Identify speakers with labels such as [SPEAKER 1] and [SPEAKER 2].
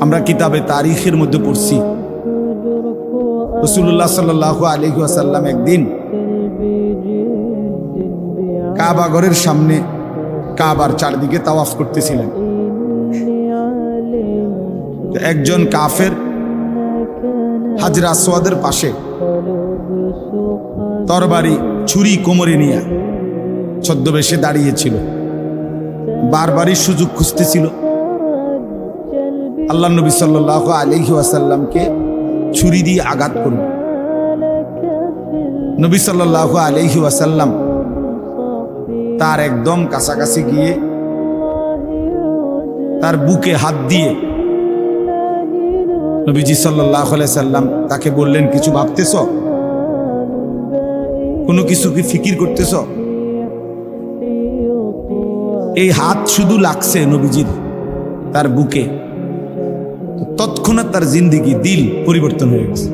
[SPEAKER 1] আমরা কিতাবে তারিখের মধ্যে পড়ছি। রসুল্লাহ সাল্লাহ আলী আসাল্লাম একদিন কাবাগরের সামনে কাবার চারদিকে তাওয়াফ করতেছিলেন। একজন কাফের হাজরা আসওয়াদের পাশে তরবারি, ছুরি কোমরে নিয়ে ছদ্মবেশে দাঁড়িয়েছিল। বারবারই সুযোগ খুঁজতেছিল। আল্লাহ নবী সাল্লাহ আলহি আসাল্লামকে ছুরি দিয়ে আঘাত করল। নবী সাল্লাহ আলহি আসাল্লাম তার একদম কাছাকাছি গিয়ে তার বুকে হাত দিয়ে নবীজি সাল্লাহ সাল্লাম তাকে বললেন, কিছু ভাবতেছ? কোনো কিছু কি ফিকির করতেছ? এই হাত শুধু লাগছে নবীজির তার বুকে। তৎক্ষণাৎ তার জিন্দিগি দিল পরিবর্তন হয়ে গেছে।